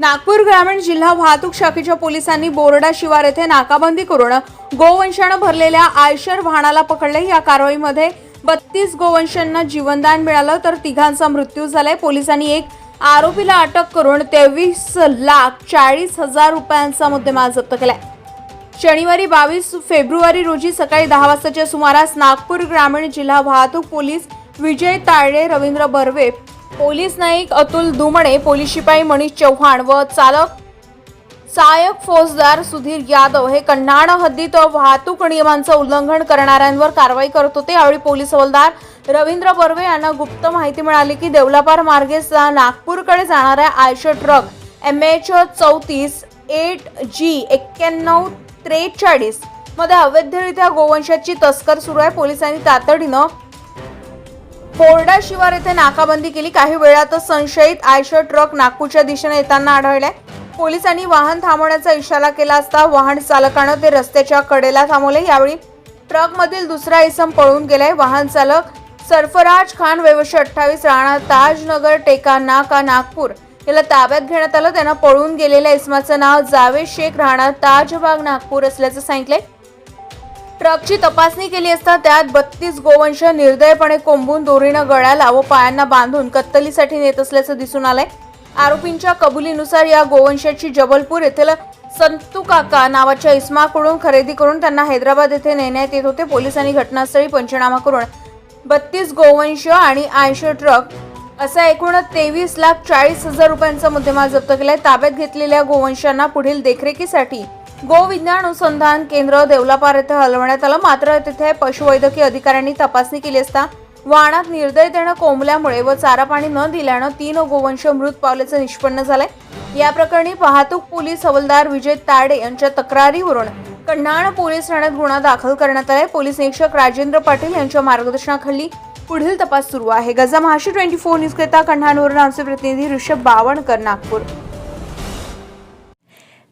नागपूर ग्रामीण जिल्हा वाहतूक शाखेच्या पोलिसांनी बोर्डा शिवार येथे नाकाबंदी करून गोवंशानं भरलेल्या आयशर वाहनाला पकडले. या कारवाईमध्ये बत्तीस गोवंशांना जीवनदान मिळालं तर तिघांचा मृत्यू झालाय. पोलिसांनी एक आरोपीला अटक करून तेवीस लाख चाळीस हजार रुपयांचा मुद्देमाल जप्त केलाय. शनिवारी बावीस फेब्रुवारी रोजी सकाळी दहा वाजताच्या सुमारास नागपूर ग्रामीण जिल्हा वाहतूक police Vijay Talde Ravindra Barve police Naik Atul Dumne police शिपाई मनीष चव्हाण व चालक सहाय्यक फौजदार सुधीर यादव हे कन्हाण हद्दीत वाहतूक नियमांचं उल्लंघन करणाऱ्यांवर कारवाई करत होते. यावेळी पोलीस हवालदार रवींद्र बर्वे यांना गुप्त माहिती मिळाली की देवलापार मार्गे नागपूरकडे जाणाऱ्या आयशर ट्रक एम एच चौतीस एट जी एक्क्याण्णव त्रेचाळीसमध्ये अवैधरित्या गोवंशाची तस्कर सुरू आहे. पोलिसांनी तातडीनं बोर्डा शिवार येथे नाकाबंदी केली. काही वेळातच संशयित आयशर ट्रक नागपूरच्या दिशेने येताना आढळले पोलिसांनी वाहन थांबवण्याचा इशारा केला असता वाहन चालकानं ते रस्त्याच्या कडेला थांबवले. यावेळी ट्रकमधील दुसरा इसम पळून गेलाय. वाहन चालक सरफराज खान वेवशे अठ्ठावीस राणा ताजनगर टेका नाका नागपूर याला ताब्यात घेण्यात आलं. त्यानं पळून गेलेल्या इसमाचं नाव जावेद शेख राणा ताजबाग नागपूर असल्याचं सांगितलंय. ट्रकची तपासणी केली असता त्यात बत्तीस गोवंश निर्दयपणे कोंबून दोरीनं गळ्याला व पायांना बांधून कत्तलीसाठी नेत असल्याचं दिसून आलंय. आरोपींच्या कबुलीनुसार या गोवंशाची जबलपूर येथील संतू काका नावाच्या इस्माकडून खरेदी करून त्यांना हैदराबाद येथे नेण्यात येत होते. पोलिसांनी घटनास्थळी पंचनामा करून बत्तीस गोवंश आणि ऐंशी ट्रक असा एकूण तेवीस लाख चाळीस हजार रुपयांचा मुद्देमाल जप्त केलाय. ताब्यात घेतलेल्या गोवंशांना पुढील देखरेखीसाठी गोविज्ञान अनुसंधान केंद्र देवलापार येथे हलवण्यात आलं. मात्र तिथे पशुवैद्यकीय अधिकाऱ्यांनी तपासणी केली असता वाहनात निर्दयतेनं कोंबल्यामुळे व चारा पाणी न दिल्यानं तीन गोवंश मृत पावल्याचं निष्पन्न झालंय. या प्रकरणी वाहतूक पोलीस हवलदार विजय ताडे यांच्या तक्रारीवरून कन्हाण पोलीस ठाण्यात गुन्हा दाखल करण्यात आलाय. पोलीस निरीक्षक राजेंद्र पाटील यांच्या मार्गदर्शनाखाली पुढील तपास सुरू आहे. Gaja Mahashi twenty four news करता कन्हाणवरून आमचे प्रतिनिधी ऋषभ बावणकर नागपूर.